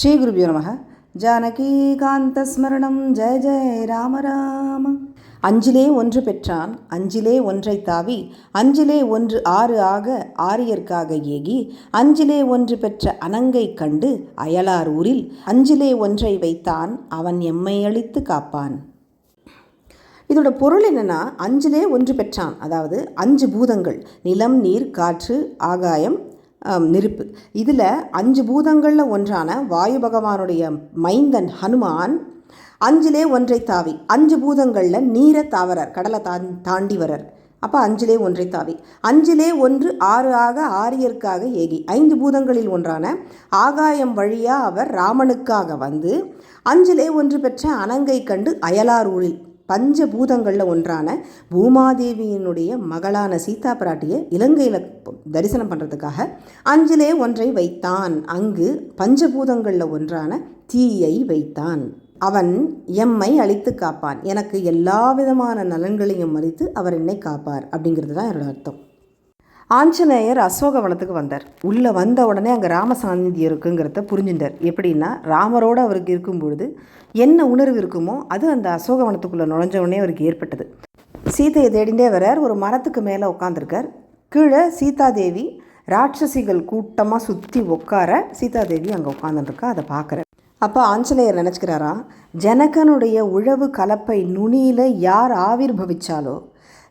ஸ்ரீகுருபியோ நமக. ஜானகீகாந்தஸ்மரணம் ஜெய ஜெய ராம ராம. அஞ்சிலே ஒன்று பெற்றான். அஞ்சிலே ஒன்றை தாவி. அஞ்சிலே ஒன்று ஆறு ஆக ஆரியர்க்காக ஏகி. அஞ்சிலே ஒன்று பெற்ற அனங்கை கண்டு அயலார் ஊரில். அஞ்சிலே ஒன்றை வைத்தான். அவன் எம்மை அழித்து காப்பான். இதோட பொருள் என்னென்னா அஞ்சிலே ஒன்று பெற்றான். அதாவது அஞ்சு பூதங்கள். நிலம் நீர் காற்று ஆகாயம் நெருப்பு. இதில் அஞ்சு பூதங்களில் ஒன்றான வாயு பகவானுடைய மைந்தன் ஹனுமான் அஞ்சிலே ஒன்றை தாவி. அஞ்சு பூதங்களில் நீரை தாவரர் கடலை தான் தாண்டி வரர் அப்போ அஞ்சிலே ஒன்றை தாவி. அஞ்சிலே ஒன்று ஆறு ஆக ஆரியர்க்காக ஏகி. ஐந்து பூதங்களில் ஒன்றான ஆகாயம் வழியாக அவர் ராமனுக்காக வந்து அஞ்சிலே ஒன்று பெற்ற அனங்கை கண்டு அயலார் ஊரில் பஞ்சபூதங்களில் ஒன்றான பூமாதேவியினுடைய மகளான சீதா பிராட்டியை இலங்கையில் தரிசனம் பண்ணுறதுக்காக அஞ்சிலே ஒன்றை வைத்தான். அங்கு பஞ்சபூதங்களில் ஒன்றான தீயை வைத்தான். அவன் எம்மை அழித்து காப்பான். எனக்கு எல்லா விதமான நலன்களையும் அளித்து அவர் என்னை காப்பார் அப்படிங்கிறது தான் என்னோட அர்த்தம். ஆஞ்சநேயர் அசோகவனத்துக்கு வந்தார். உள்ளே வந்த உடனே அங்கே ராம சாநித்தியம் இருக்குங்கிறத புரிஞ்சுட்டார். எப்படின்னா ராமரோடு அவருக்கு இருக்கும் பொழுது என்ன உணர்வு இருக்குமோ அது அந்த அசோகவனத்துக்குள்ளே நுழைஞ்ச உடனே அவருக்கு ஏற்பட்டது. சீதையை தேடிண்டே வரார் ஒரு மரத்துக்கு மேலே உட்காந்துருக்கார் கீழே சீதாதேவி ராட்சசிகள் கூட்டமாக சுற்றி உட்கார சீதாதேவி அங்கே உட்காந்துருக்கா அதை பார்க்குறார் அப்போ ஆஞ்சநேயர் நினச்சிக்கிறாரா ஜனகனுடைய உழவு கலப்பை நுனியில் யார் ஆவிர்பவிச்சாலோ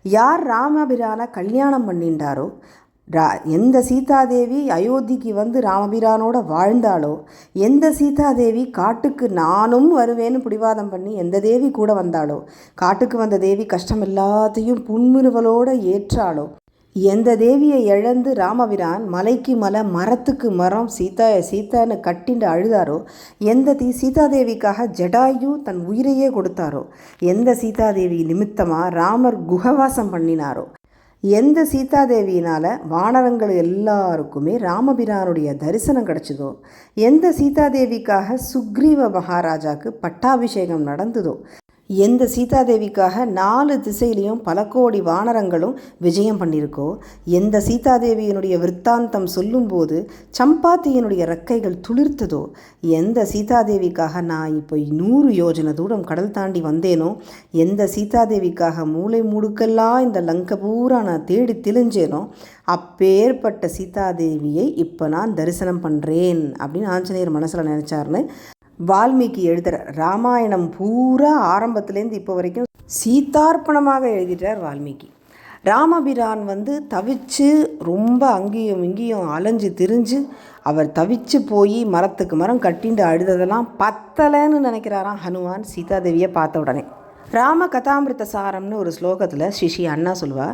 யார் ராமபிரானை கல்யாணம் பண்ணின்றாரோ ரா எந்த சீதாதேவி அயோத்திக்கு வந்து ராமபிரானோட வாழ்ந்தாளோ எந்த சீதாதேவி காட்டுக்கு நானும் வருவேன்னு பிடிவாதம் பண்ணி எந்த தேவி கூட வந்தாளோ காட்டுக்கு வந்த தேவி கஷ்டம் எல்லாத்தையும் புன்முறுவலோடு ஏற்றாளோ எந்த தேவியை இழந்து ராமபிரான் மலைக்கு மலை மரத்துக்கு மரம் சீதா சீதான்னு கட்டிண்டு அழுதாரோ எந்த தீ சீதாதேவிக்காக ஜடாயு தன் உயிரையே கொடுத்தாரோ எந்த சீதாதேவி நிமித்தமாக ராமர் குகவாசம் பண்ணினாரோ எந்த சீதாதேவியினால் வானரங்கள் எல்லாருக்குமே ராமபிரானுடைய தரிசனம் கிடச்சிதோ எந்த சீதாதேவிக்காக சுக்ரீவ மகாராஜாக்கு பட்டாபிஷேகம் நடந்ததோ எந்த சீதாதேவிக்காக நாலு திசையிலையும் பல கோடி வானரங்களும் விஜயம் பண்ணியிருக்கோ? எந்த சீதாதேவியினுடைய விற்த்தாந்தம் சொல்லும்போது சம்பாத்தியினுடைய ரெக்கைகள் துளிர்த்ததோ? எந்த சீதாதேவிக்காக நான் இப்போ நூறு யோஜனை தூரம் கடல் தாண்டி வந்தேனோ? எந்த சீதாதேவிக்காக மூளை முடுக்கெல்லாம் இந்த லங்கை பூரா நான் தேடி திளிஞ்சேனோ? அப்பேற்பட்ட சீதாதேவியை இப்போ நான் தரிசனம் பண்ணுறேன் அப்படின்னு ஆஞ்சநேயர் மனசில் நினச்சாருன்னு வால்மீகி எழுதுகிறார் ராமாயணம் பூரா ஆரம்பத்துலேருந்து இப்போ வரைக்கும் சீதார்ப்பணமாக எழுதிட்டார் வால்மீகி. ராமபிரான் வந்து தவிச்சு ரொம்ப அங்கேயும் இங்கேயும் அலைஞ்சு திரிஞ்சு அவர் தவிச்சு போய் மரத்துக்கு மரம் கட்டிண்டு அழுததெல்லாம் பத்தலைன்னு நினைக்கிறாராம் ஹனுமான் சீதாதேவியை பார்த்த உடனே. ராம கதாமிருத்த சாரம்னு ஒரு ஸ்லோகத்தில் ஸ்ரீ அண்ணா சொல்லுவா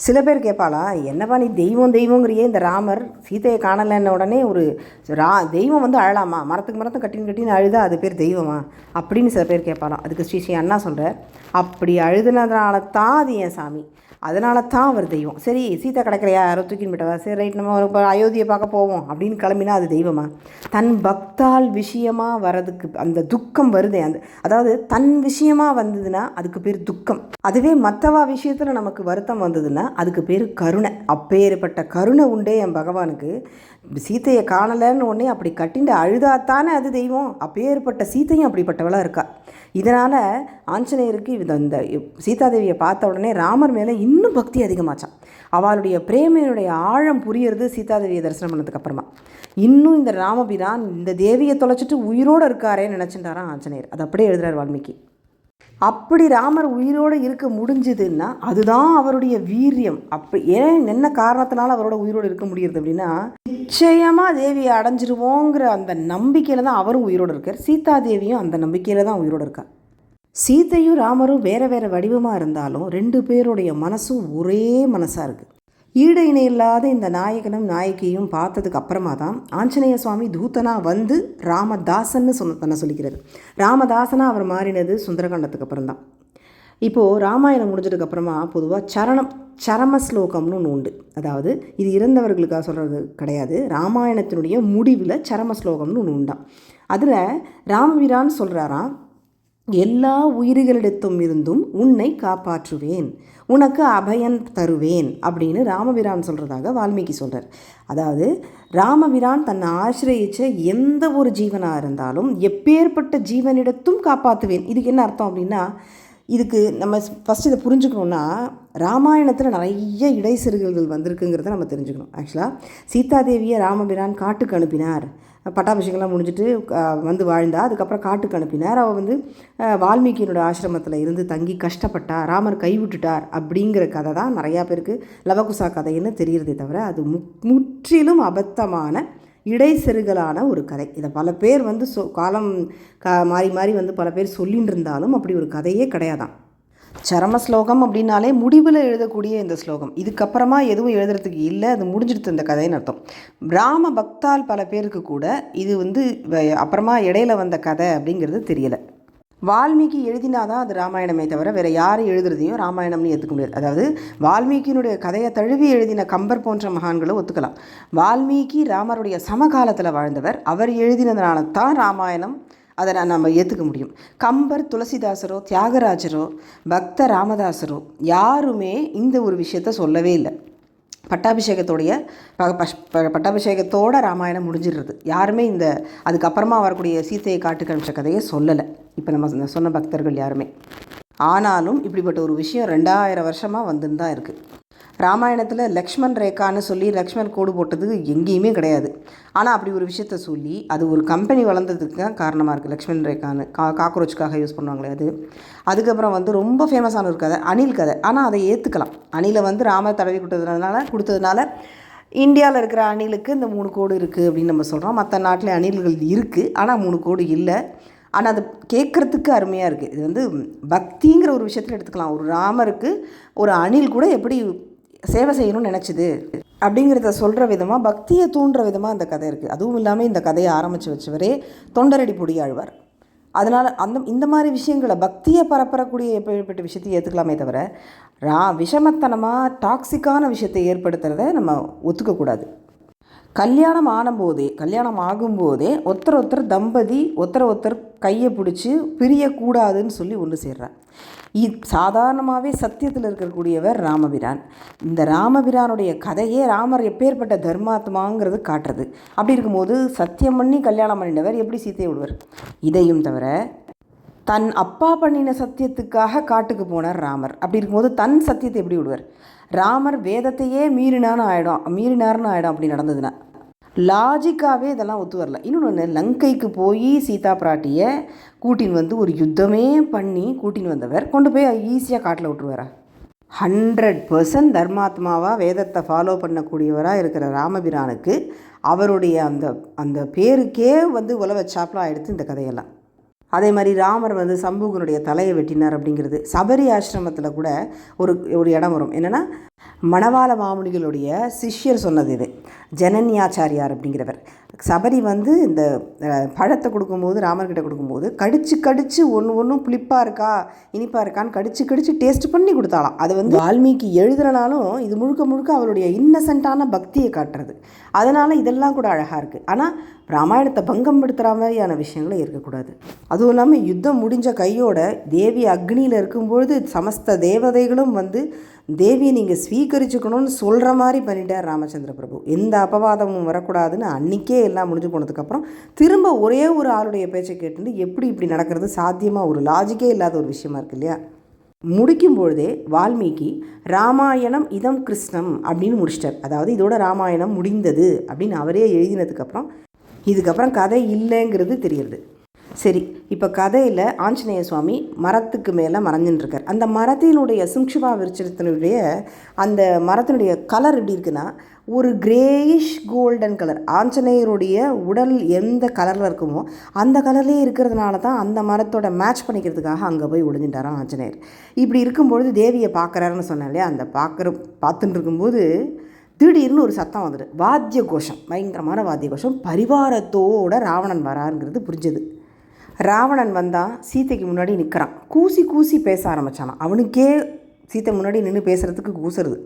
சில பேர் கேட்பாளா என்னப்பா நீ தெய்வம் தெய்வங்கிறியே இந்த ராமர் சீதையை காணலைன்ன உடனே ஒரு ரா தெய்வம் வந்து அழலாமா? மரத்துக்கு மரத்தை கட்டின்னு கட்டின்னு அழுதா அது பேர் தெய்வமா? அப்படின்னு சில பேர் கேட்பாளாம் அதுக்கு ஸ்ரீ ஸ்ரீ அண்ணா சொல்கிறார் அப்படி அழுதுனதுனால தான் அது என் சாமி? அதனால தான் அவர் தெய்வம். சரி சீதா கிடைக்கலையா? யாரோ தூக்கின்னு போயிட்டவா? சரி ரைட் நம்ம இப்போ அயோத்தியை பார்க்க போவோம். அப்படின்னு கிளம்பினா அது தெய்வமா? தன் பக்தால் விஷயமாக வரதுக்கு அந்த துக்கம் வருதே அந்த அதாவது தன் விஷயமாக வந்ததுன்னா அதுக்கு பேர் துக்கம். அதுவே மற்றவா விஷயத்தில் நமக்கு வருத்தம் வந்ததுன்னா அதுக்கு பேர் கருணை. அப்பேற்பட்ட கருணை உண்டே என் பகவானுக்கு. சீத்தையை காணலைன்னு உடனே அப்படி கட்டிண்டு அழுதாத்தானே அது தெய்வம். அப்பேற்பட்ட சீத்தையும் அப்படிப்பட்டவளாக இருக்கா. இதனால் ஆஞ்சநேயருக்கு இந்த இந்த சீதாதேவியை பார்த்த உடனே ராமர் மேலே இன்னும் பக்தி அதிகமாச்சான் அவளுடைய பிரேமையினுடைய ஆழம் புரியறது சீதாதேவியை தரிசனம் பண்ணதுக்கப்புறமா இன்னும் இந்த ராமபிரான் இந்த தேவியை தொலைச்சிட்டு உயிரோடு இருக்காரேன்னு நினச்சிட்டாரான் ஆஞ்சநேயர். அது அப்படியே எழுதுறார் வால்மீகி. அப்படி ராமர் உயிரோடு இருக்க முடிஞ்சதுன்னா அதுதான் அவருடைய வீரியம். அப்போ ஏன் என்ன காரணத்தினால அவரோட உயிரோடு இருக்க முடியுது அப்படின்னா நிச்சயமாக தேவியை அடைஞ்சிருவோங்கிற அந்த நம்பிக்கையில் தான் அவரும் உயிரோடு இருக்கார். சீதா தேவியும் அந்த நம்பிக்கையில் தான் உயிரோடு இருக்கார் சீதையும் ராமரும் வேறு வேறு வடிவமாக இருந்தாலும் ரெண்டு பேருடைய மனசும் ஒரே மனசாக இருக்குது ஈடு இணை இல்லாத இந்த நாயகனும் நாயகியும் பார்த்ததுக்கு அப்புறமா தான் ஆஞ்சநேய சுவாமி தூத்தனாக வந்து ராமதாசன்னு சொன்ன தன்னை சொல்லிக்கிறார். ராமதாசனாக அவர் மாறினது சுந்தரகாண்டத்துக்கு அப்புறம் தான் இப்போது ராமாயணம் முடிஞ்சதுக்கப்புறமா பொதுவாக சரணம் சரம ஸ்லோகம்னு ஒன்று உண்டு. அதாவது இது இறந்தவர்களுக்காக சொல்கிறது கிடையாது ராமாயணத்தினுடைய முடிவில் சரம ஸ்லோகம்னு ஒன்று உண்டாம். அதில் ராமவீரான்னு சொல்கிறாராம் எல்லா உயிர்களிடத்தும் இருந்தும் உன்னை காப்பாற்றுவேன். உனக்கு அபயன் தருவேன் அப்படின்னு ராமபிரான் சொல்கிறதாக வால்மீகி சொல்கிறார் அதாவது ராமபிரான் தன்னை ஆசிரியச்ச எந்த ஒரு ஜீவனாக இருந்தாலும் எப்பேற்பட்ட ஜீவனிடத்தும் காப்பாற்றுவேன். இதுக்கு என்ன அர்த்தம் அப்படின்னா இதுக்கு நம்ம ஃபஸ்ட் இதை புரிஞ்சுக்கணுன்னா ராமாயணத்தில் நிறைய இடைச்செருகல்கள் வந்திருக்குங்கிறத நம்ம தெரிஞ்சுக்கணும். ஆக்சுவலாக சீதாதேவியை ராமபிரான் காட்டுக்கு அனுப்பினார். பட்டாபிஷேகம்லாம் முடிஞ்சிட்டு வந்து வாழ்ந்தா. அதுக்கப்புறம் காட்டுக்கு அனுப்பினார். அவள் வந்து வால்மீகியனோட வால்மீகியினோட ஆசிரமத்தில் இருந்து தங்கி கஷ்டப்பட்டா ராமர் கைவிட்டுட்டார் அப்படிங்கிற கதை தான் நிறையா பேருக்கு லவகுசா கதைன்னு தெரிகிறதே தவிர அது மு முற்றிலும் அபத்தமான இடைசெருகலான ஒரு கதை. இதை பல பேர் வந்து சொ காலம் க மாறி மாறி வந்து பல பேர் சொல்லின்னு இருந்தாலும் அப்படி ஒரு கதையே கிடையாதான். சரம ஸ்லோகம் அப்படின்னாலே முடிவில் எழுதக்கூடிய இந்த ஸ்லோகம். இதுக்கப்புறமா எதுவும் எழுதுறதுக்கு இல்லை அது முடிஞ்சிடுத்து இந்த கதைன்னு அர்த்தம். ராம பக்தால் பல பேருக்கு கூட இது வந்து வ- அப்புறமா இடையில வந்த கதை அப்படிங்கிறது தெரியலை. வால்மீகி எழுதினாதான் அது ராமாயணமே தவிர வேறு யார் எழுதுறதையும் ராமாயணம்னு ஏற்றுக்க முடியாது. அதாவது வால்மீகியினுடைய கதையை தழுவி எழுதின கம்பர் போன்ற மகான்களும் ஒத்துக்கலாம். வால்மீகி ராமருடைய சமகாலத்தில் வாழ்ந்தவர். அவர் எழுதினதுனால தான் ராமாயணம் அதை நான் நம்ம ஏற்றுக்க முடியும். கம்பர் துளசிதாசரோ தியாகராஜரோ பக்த ராமதாசரோ யாருமே இந்த ஒரு விஷயத்த சொல்லவே இல்லை. பட்டாபிஷேகத்தோடைய பஷ்- ப- பட்டாபிஷேகத்தோட ராமாயணம் முடிஞ்சிடுறது. யாருமே இந்த அதுக்கப்புறமா வரக்கூடிய சீத்தையை காட்டு காமிச்ச கதையை சொல்லலை. இப்போ நம்ம சொன்ன- சொன்ன பக்தர்கள் யாருமே. ஆனாலும் இப்படிப்பட்ட ஒரு விஷயம் ரெண்டாயிரம் வருஷமாக வந்துன்னு தான் இருக்குது ராமாயணத்தில் லக்ஷ்மண் ரேகான்னு சொல்லி லக்ஷ்மண் கோடு போட்டது எங்கேயுமே கிடையாது. ஆனால் அப்படி ஒரு விஷயத்த சொல்லி அது ஒரு கம்பெனி வளர்ந்ததுக்கு தான் காரணமாக இருக்குது லக்ஷ்மண் ரேகான்னு. கா காக்ரோச்சுக்காக யூஸ் பண்ணுவாங்களே அது. அதுக்கப்புறம் வந்து ரொம்ப ஃபேமஸான ஒரு கதை அணில் கதை. ஆனால் அதை ஏற்றுக்கலாம் அணிலை வந்து ராமர் தடவி கொடுத்ததுனால கொடுத்ததுனால இந்தியாவில் இருக்கிற அணிலுக்கு இந்த மூணு கோடு இருக்குது அப்படின்னு நம்ம சொல்கிறோம் மற்ற நாட்டில் அணில்கள் இருக்குது ஆனால் மூணு கோடு இல்லை. ஆனால் அது கேட்குறதுக்கு அருமையாக இருக்குது இது வந்து பக்திங்கிற ஒரு விஷயத்தில் எடுத்துக்கலாம். ஒரு ராமருக்கு ஒரு அணில் கூட எப்படி சேவை செய்யணும்னு நினச்சிது. அப்படிங்கிறத சொல்கிற விதமாக பக்தியை தூண்டுற விதமாக அந்த கதை இருக்குது அதுவும் இல்லாமல் இந்த கதையை ஆரம்பித்து வச்சவரே தொண்டரடி பொடியாழ்வார். அதனால் அந்த இந்த மாதிரி விஷயங்களை பக்தியை பரப்பரக்கூடிய எப்படிப்பட்ட விஷயத்தை ஏற்றுக்கலாமே தவிர ரா விஷமத்தனமாக டாக்ஸிக்கான விஷயத்தை ஏற்படுத்துகிறத நம்ம ஒத்துக்கக்கூடாது கல்யாணம் ஆனபோதே கல்யாணம் ஆகும்போதே ஒருத்தர் ஒருத்தர் தம்பதி ஒருத்தர் ஒருத்தர் கையை பிடிச்சி பிரியக்கூடாதுன்னு சொல்லி ஒன்று சேர்றார். சாதாரணமாகவே சத்தியத்தில் இருக்கக்கூடியவர் ராமபிரான். இந்த ராமபிரானுடைய கதையே ராமர் எப்பேற்பட்ட தர்மாத்மாங்கிறது காட்டுறது. அப்படி இருக்கும்போது சத்தியம் பண்ணி கல்யாணம் பண்ணினவர் எப்படி சீத்தையை விடுவார்? இதையும் தவிர தன் அப்பா பண்ணின சத்தியத்துக்காக காட்டுக்கு போனார் ராமர். அப்படி இருக்கும்போது தன் சத்தியத்தை எப்படி விடுவார்? ராமர் வேதத்தையே மீறினான்னு ஆயிடும் மீறினார்னு ஆயிடும் அப்படி நடந்ததுன்னா. லாஜிக்காகவே இதெல்லாம் ஒத்து வரல. இன்னொன்று லங்கைக்கு போய் சீதா பிராட்டியை கூட்டின்னு வந்து ஒரு யுத்தமே பண்ணி கூட்டின்னு வந்தவர் கொண்டு போய் ஈஸியாக காட்டில் விட்டுருவாரா? ஹண்ட்ரட் பர்சன்ட் தர்மாத்மாவாக வேதத்தை ஃபாலோ பண்ணக்கூடியவராக இருக்கிற ராமபிரானுக்கு அவருடைய அந்த அந்த பேருக்கே வந்து உலக சாப்பில் ஆயிடுத்து இந்த கதையெல்லாம். அதே மாதிரி ராமர் வந்து சம்பூகனுடைய தலையை வெட்டினார் அப்படிங்கிறது. சபரி ஆசிரமத்தில் கூட ஒரு ஒரு இடம் வரும். என்னென்னா மணவாள மாமுனிகளுடைய சிஷ்யர் சொன்னது இது. ஜனன்யாச்சாரியார் அப்படிங்கிறவர். சபரி வந்து இந்த பழத்தை கொடுக்கும்போது ராமர்கிட்ட கொடுக்கும்போது கடிச்சு கடிச்சு ஒன்று ஒன்றும் புளிப்பாக இருக்கா இனிப்பாக இருக்கான்னு கடிச்சு கடிச்சு டேஸ்ட் பண்ணி கொடுத்தாலாம் அது வந்து வால்மீகி எழுதுறனாலும் இது முழுக்க முழுக்க அவருடைய இன்னசென்ட்டான பக்தியை காட்டுறது. அதனால் இதெல்லாம் கூட அழகாக இருக்குது ஆனால் ராமாயணத்தை பங்கம் படுத்துகிற மாதிரியான விஷயங்களும் இருக்கக்கூடாது. அதுவும் இல்லாமல் யுத்தம் முடிஞ்ச கையோட தேவி அக்னியில் இருக்கும்பொழுது சமஸ்த தேவதைகளும் வந்து தேவியை நீங்கள் ஸ்வீகரிச்சுக்கணும்னு சொல்கிற மாதிரி பண்ணிட்டார் ராமச்சந்திர பிரபு. எந்த அபவாதமும் வரக்கூடாதுன்னு அன்றைக்கே எல்லாம் முடிஞ்சு போனதுக்கப்புறம் திரும்ப ஒரே ஒரு ஆளுடைய பேச்சை கேட்டுட்டு எப்படி இப்படி நடக்கிறது சாத்தியமாக ஒரு லாஜிக்கே இல்லாத ஒரு விஷயமா இருக்கு இல்லையா? முடிக்கும் பொழுதே வால்மீகி ராமாயணம் இதம் கிருஷ்ணம் அப்படின்னு முடிச்சிட்டார். அதாவது இதோட ராமாயணம் முடிந்தது அப்படின்னு அவரே எழுதினதுக்கப்புறம் இதுக்கப்புறம் கதை இல்லைங்கிறது தெரியுது. சரி இப்போ கதையில் ஆஞ்சநேய சுவாமி மரத்துக்கு மேலே மறைஞ்சுட்டுருக்கார் அந்த மரத்தினுடைய சுங்ஷுபா விருச்சத்தினுடைய அந்த மரத்தினுடைய கலர் எப்படி இருக்குன்னா ஒரு கிரேயிஷ் கோல்டன் கலர் ஆஞ்சநேயருடைய உடல் எந்த கலரில் இருக்குமோ அந்த கலர்லேயே இருக்கிறதுனால தான் அந்த மரத்தோட மேட்ச் பண்ணிக்கிறதுக்காக அங்கே போய் ஒளிஞ்சிட்டாராம் ஆஞ்சநேயர். இப்படி இருக்கும்பொழுது தேவியை பார்க்குறாருன்னு சொன்னேன் இல்லையா? அந்த பார்க்குற பார்த்துட்டு இருக்கும்போது திடீர்னு ஒரு சத்தம் வந்துடு வாத்திய கோஷம் பயங்கரமான வாத்திய கோஷம் பரிவாரத்தோட ராவணன் வராருங்கிறது புரிஞ்சது. ராவணன் வந்தால் சீத்தைக்கு முன்னாடி நிற்கிறான் கூசி கூசி பேச ஆரம்பிச்சானான் அவனுக்கே சீத்தை முன்னாடி நின்று பேசுகிறதுக்கு கூசுறது.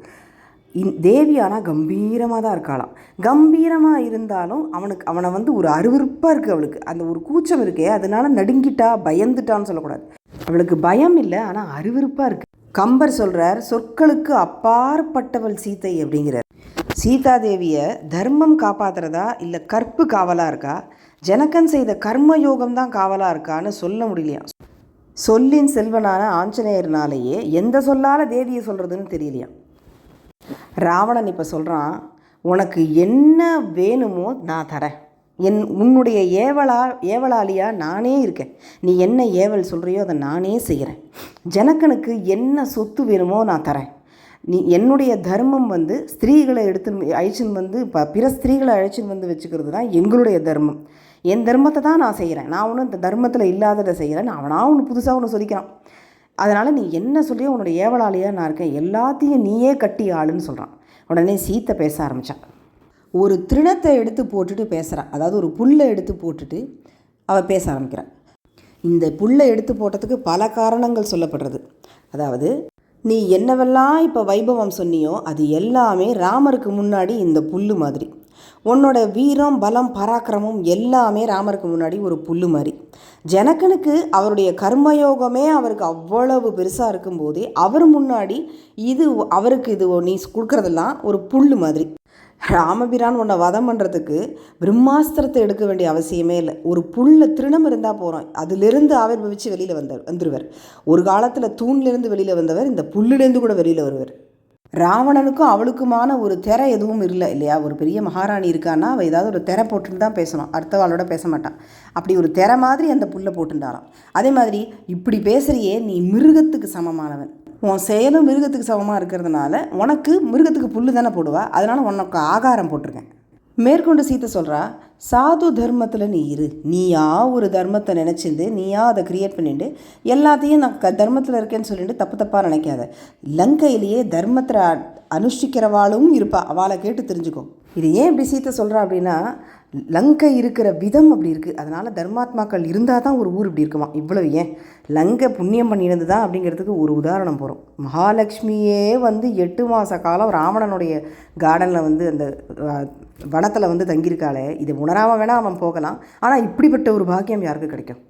இந் தேவி ஆனால் கம்பீரமாக தான் இருக்காளாம். கம்பீரமாக இருந்தாலும் அவனுக்கு அவனை வந்து ஒரு அருவருப்பாக இருக்குது அவளுக்கு. அந்த ஒரு கூச்சம் இருக்கே அதனால நடுங்கிட்டா பயந்துட்டான்னு சொல்லக்கூடாது. அவளுக்கு பயம் இல்லை ஆனால் அருவருப்பாக இருக்குது கம்பர் சொல்கிறார் சொற்களுக்கு அப்பாற்பட்டவள் சீத்தை அப்படிங்கிறார். சீதாதேவியை தர்மம் காப்பாத்துறதா இல்லை கற்பு காவலாக இருக்கா? ஜனக்கன் செய்த கர்ம யோகம் தான் காவலாக இருக்கான்னு சொல்ல முடியலையா? சொல்லின் செல்வனான ஆஞ்சநேயர்னாலேயே எந்த சொல்லால தேவியை சொல்கிறதுன்னு தெரியலையா? ராவணன் இப்போ சொல்கிறான் உனக்கு என்ன வேணுமோ நான் தரேன். என் உன்னுடைய ஏவலா ஏவலாளியாக நானே இருக்கேன். நீ என்ன ஏவல் சொல்கிறியோ அதை நானே செய்கிறேன். ஜனக்கனுக்கு என்ன சொத்து வேணுமோ நான் தரேன். நீ என்னுடைய தர்மம் வந்து ஸ்திரீகளை எடுத்து அழைச்சின்னு வந்து இப்போ பிற ஸ்திரீகளை அழைச்சின்னு வந்து வச்சுக்கிறது தான் எங்களுடைய தர்மம். என் தர்மத்தை தான் நான் செய்கிறேன். நான் ஒன்றும் இந்த தர்மத்தில் இல்லாததை செய்கிறேன் அவனாக ஒன்று புதுசாக ஒன்று சொல்லிக்கிறான். அதனால் நீ என்ன சொல்லியோ உன்னோட ஏவலாளியாக நான் இருக்கேன். எல்லாத்தையும் நீயே கட்டி ஆளுன்னு சொல்கிறான் உடனே சீத்தை பேச ஆரம்பித்தான் ஒரு திருணத்தை எடுத்து போட்டுட்டு பேசுகிறான் அதாவது ஒரு புல்லை எடுத்து போட்டுட்டு அவள் பேச ஆரம்பிக்கிறான். இந்த புல்லை எடுத்து போட்டதுக்கு பல காரணங்கள் சொல்லப்படுறது. அதாவது நீ என்னவெல்லாம் இப்போ வைபவம் சொன்னியோ அது எல்லாமே ராமருக்கு முன்னாடி இந்த புல் மாதிரி. உன்னோட வீரம் பலம் பராக்கிரமம் எல்லாமே ராமருக்கு முன்னாடி ஒரு புல்லு மாதிரி. ஜனகனுக்கு அவருடைய கர்மயோகமே அவருக்கு அவ்வளவு பெருசாக இருக்கும்போதே அவர் முன்னாடி இது அவருக்கு இது நீ கொடுக்குறதெல்லாம் ஒரு புல்லு மாதிரி. ராமபிரான் உன்னை வதம் பண்ணுறதுக்கு பிரம்மாஸ்திரத்தை எடுக்க வேண்டிய அவசியமே இல்லை. ஒரு புல்ல திருணம் இருந்தால் போகிறோம் அதிலிருந்து ஆவிர்வவிச்சு வெளியில் வந்தார் வந்துடுவார் ஒரு காலத்தில் தூண்லேருந்து வெளியில் வந்தவர் இந்த புல்லுலேருந்து கூட வெளியில் வருவார். ராவணனுக்கும் அவளுக்குமான ஒரு திரை எதுவும் இல்லை இல்லையா? ஒரு பெரிய மகாராணி இருக்கான்னா அவள் ஏதாவது ஒரு திரை போட்டுன்னு தான் பேசணும். அடுத்தவாளோட பேச மாட்டான். அப்படி ஒரு திரை மாதிரி அந்த புல்லை போட்டுட்டாராம் அதே மாதிரி இப்படி பேசுகிறியே நீ மிருகத்துக்கு சமமானவன். உன் செயலும் மிருகத்துக்கு சமமாக இருக்கிறதுனால உனக்கு மிருகத்துக்கு புல்லு தானே போடுவா? அதனால் உனக்கு ஆகாரம் போட்டிருக்கேன். மேற்கொண்டு சீத்தை சொல்கிறா சாது தர்மத்தில் நீ இரு. நீயா ஒரு தர்மத்தை நினச்சிருந்து நீயா அதை கிரியேட் பண்ணிட்டு எல்லாத்தையும் நான் க தர்மத்தில் இருக்கேன்னு சொல்லிட்டு தப்பு தப்பாக நினைக்காத. லங்கையிலேயே தர்மத்தை அனுஷ்டிக்கிறவாளும் இருப்பா. அவளை கேட்டு தெரிஞ்சுக்கோ. இது ஏன் இப்படி சீத்தை சொல்கிறா அப்படின்னா லங்கை இருக்கிற விதம் அப்படி இருக்குது அதனால் தர்மாத்மாக்கள் இருந்தால் தான் ஒரு ஊர் இப்படி இருக்குமா? இவ்வளவு ஏன்? லங்கை புண்ணியம் பண்ணியிருந்து தான் அப்படிங்கிறதுக்கு ஒரு உதாரணம் போகிறோம் மகாலட்சுமியே வந்து எட்டு மாத காலம் ராவணனுடைய கார்டனில் வந்து அந்த வனத்தில் வந்து தங்கியிருக்காளே இது உணராமல் வேணால் அவன் போகலாம். ஆனால் இப்படிப்பட்ட ஒரு பாக்கியம் யாருக்கு கிடைக்கும்?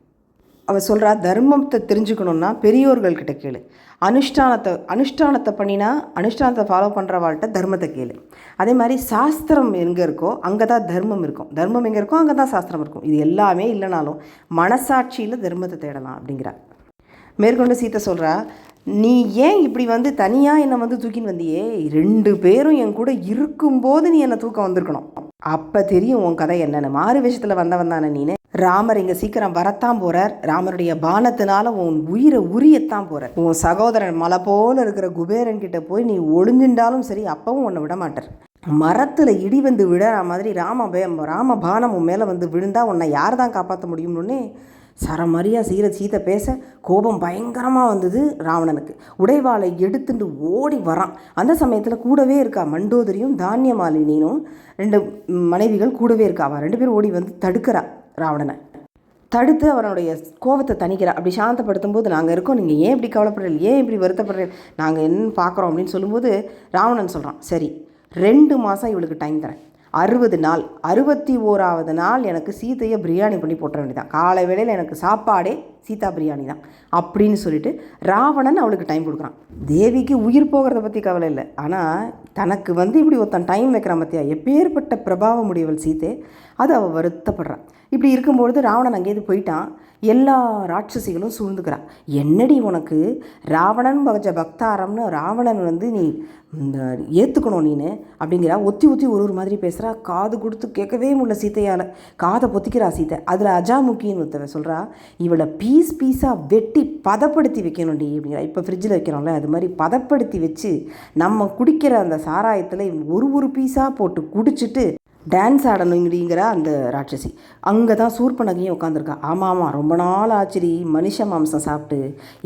அவள் சொல்கிறா தர்மத்தை தெரிஞ்சுக்கணுன்னா பெரியோர்கள் கிட்ட கேளு. அனுஷ்டானத்தை அனுஷ்டானத்தை பண்ணினா அனுஷ்டானத்தை ஃபாலோ பண்ணுறவாள்கிட்ட தர்மத்தை கேளு. அதே மாதிரி சாஸ்திரம் எங்கே இருக்கோ அங்கே தான் தர்மம் இருக்கும். தர்மம் எங்கே இருக்கோ அங்கே தான் சாஸ்திரம் இருக்கும். இது எல்லாமே இல்லைனாலும் மனசாட்சியில் தர்மத்தை தேடலாம் அப்படிங்கிறா மேற்கொண்டு சீத்தை சொல்கிறா நீ ஏன் இப்படி வந்து தனியாக என்னை வந்து தூக்கின்னு வந்தியே? ரெண்டு பேரும் என் கூட இருக்கும்போது நீ என்னை தூக்கம் வந்திருக்கணும். அப்போ தெரியும் உன் கதை என்னென்னு. மாறு விஷயத்தில் வந்தவன் தானே நீனு. ராமர் இங்கே சீக்கிரம் வரத்தான் போகிறார் ராமருடைய பானத்தினால உன் உயிரை உரியத்தான் போகிறார் உன் சகோதரன் மலை போல் இருக்கிற குபேரன் கிட்ட போய் நீ ஒளிஞ்சின்றாலும் சரி அப்பவும் உன்னை விட மாட்டார். மரத்தில் இடி வந்து விழற மாதிரி ராம ராம பானம் உன் மேலே வந்து விழுந்தா உன்னை யார் தான் காப்பாற்ற முடியும்னு சரமரியாக சீர சீதை பேச கோபம் பயங்கரமாக வந்தது ராவணனுக்கு. உடைவாளை எடுத்துட்டு ஓடி வரான். அந்த சமயத்தில் கூடவே இருக்கா மண்டோதரியும் தானிய மாலினியும் ரெண்டு மனைவிகள் கூடவே இருக்கா? ரெண்டு பேரும் ஓடி வந்து தடுக்கிறா ராவணனை. தடுத்து அவனுடைய கோபத்தை தணிக்கிறா. அப்படி சாந்தப்படுத்தும் போது நாங்கள் இருக்கோம் நீங்கள் ஏன் இப்படி கவலைப்படுறீங்க? ஏன் இப்படி வருத்தப்படுறீங்க? நாங்கள் என்ன பார்க்குறோம்? அப்படின்னு சொல்லும்போது ராவணன் சொல்கிறான் சரி ரெண்டு மாதம் இவளுக்கு டைம் தரேன். அறுபது நாள். அறுபத்தி ஓராவது நாள் எனக்கு சீத்தையை பிரியாணி பண்ணி போட்ட வேண்டியதான் காலை வேளையில் எனக்கு சாப்பாடே சீதா பிரியாணி தான். அப்படின்னு சொல்லிட்டு ராவணன் அவளுக்கு டைம் கொடுக்குறான். தேவிக்கு உயிர் போகிறத பற்றி கவலை இல்லை. ஆனால் தனக்கு வந்து இப்படி ஒருத்தன் டைம் வைக்கிறான் பற்றியா எப்பேற்பட்ட பிரபாவம் முடியவள் சீத்தை. அது அவள் வருத்தப்படுறான் இப்படி இருக்கும்பொழுது ராவணன் அங்கேயிருந்து போயிட்டான். எல்லா ராட்சசிகளும் சூழ்ந்துக்கிறான். என்னடி உனக்கு? ராவணன் பகஜ பக்தாரம்னு ராவணன் வந்து நீ இந்த ஏற்றுக்கணும் நீனு அப்படிங்கிறா ஒத்தி ஒத்தி ஒரு ஒரு மாதிரி பேசுகிறா காது கொடுத்து கேட்கவே முடியல சீத்தையால். காதை பொத்திக்கிறா சீத்தை. அதில் அஜாமுக்கின்னு ஒருத்தவ சொல்கிறா இவளை பீஸ் பீஸாக வெட்டி பதப்படுத்தி வைக்கணும்டி அப்படிங்கிறா. இப்போ ஃப்ரிட்ஜில் வைக்கிறோம்ல அது மாதிரி பதப்படுத்தி வச்சு நம்ம குடிக்கிற அந்த சாராயத்தில் ஒரு ஒரு பீஸாக போட்டு குடிச்சிட்டு டான்ஸ் ஆடணுங்கிற அந்த ராட்சசி. அங்கே தான் சூர்பனகையும் உட்காந்துருக்கா ஆமாம் ஆமாம் ரொம்ப நாள் ஆச்சுரி மனுஷ மாம்சம் சாப்பிட்டு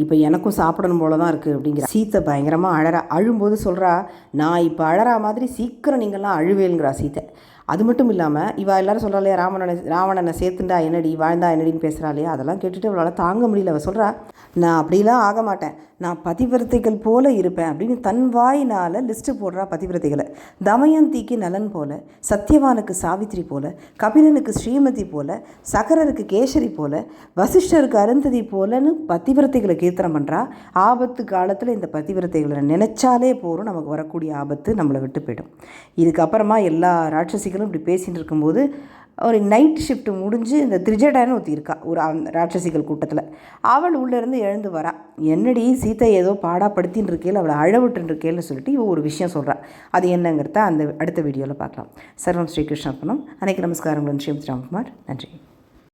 இப்போ எனக்கும் சாப்பிடணும் போல தான் இருக்குது அப்படிங்கிற. சீத்தை பயங்கரமாக அழறா. அழும்போது சொல்கிறா நான் இப்போ அழறா மாதிரி சீக்கிரம் நீங்கள்லாம் அழுவேலுங்கிறா சீத்தை. அது மட்டும் இல்லாமல் இவள் எல்லாரும் சொல்கிறா ராவணனை ராவணனை சேர்த்துண்டா என்னடி வாழ்ந்தா என்னடின்னு பேசுகிறா அதெல்லாம் கேட்டுட்டு அவளால் தாங்க முடியல. அவள் சொல்கிறா நான் அப்படிலாம் ஆக மாட்டேன். நான் பதிவிரத்தைகள் போல இருப்பேன் அப்படின்னு தன் வாயினால் லிஸ்ட்டு போடுறா பதிவிரத்தைகளை தமயந்திக்கு நலன் போல சத்யவானுக்கு சாவித்ரி போல கபிலனுக்கு ஸ்ரீமதி போல சகரருக்கு கேசரி போல வசிஷ்டருக்கு அருந்ததி போலன்னு பதிவிரத்தைகளை கீர்த்தனம் பண்ணுறா ஆபத்து காலத்தில் இந்த பதிவிரத்தைகளை நினைச்சாலே போகிறோம் நமக்கு வரக்கூடிய ஆபத்து நம்மளை விட்டு போயிடும். இதுக்கப்புறமா எல்லா ராட்சசிகள் ராட்சசிகளும் இப்படி பேசிகிட்டு இருக்கும்போது ஒரு நைட் ஷிஃப்ட் முடிஞ்சு இந்த திரிஜடான்னு ஒருத்தி இருக்கா ஒரு ராட்சசிகள் கூட்டத்தில். அவள் உள்ளேருந்து எழுந்து வரா. என்னடி சீத்தை ஏதோ பாடாப்படுத்தின்னு இருக்கேள் அவளை அழவிட்டுன்னு இருக்கேன்னு சொல்லிட்டு இவ ஒரு விஷயம் சொல்கிறா அது என்னங்கிறத அந்த அடுத்த வீடியோவில் பார்க்கலாம். சர்வம் ஸ்ரீகிருஷ்ணப்பனம் அனைக்கு நமஸ்காரங்களுடன் ஸ்ரீமதி ராம்குமார் நன்றி.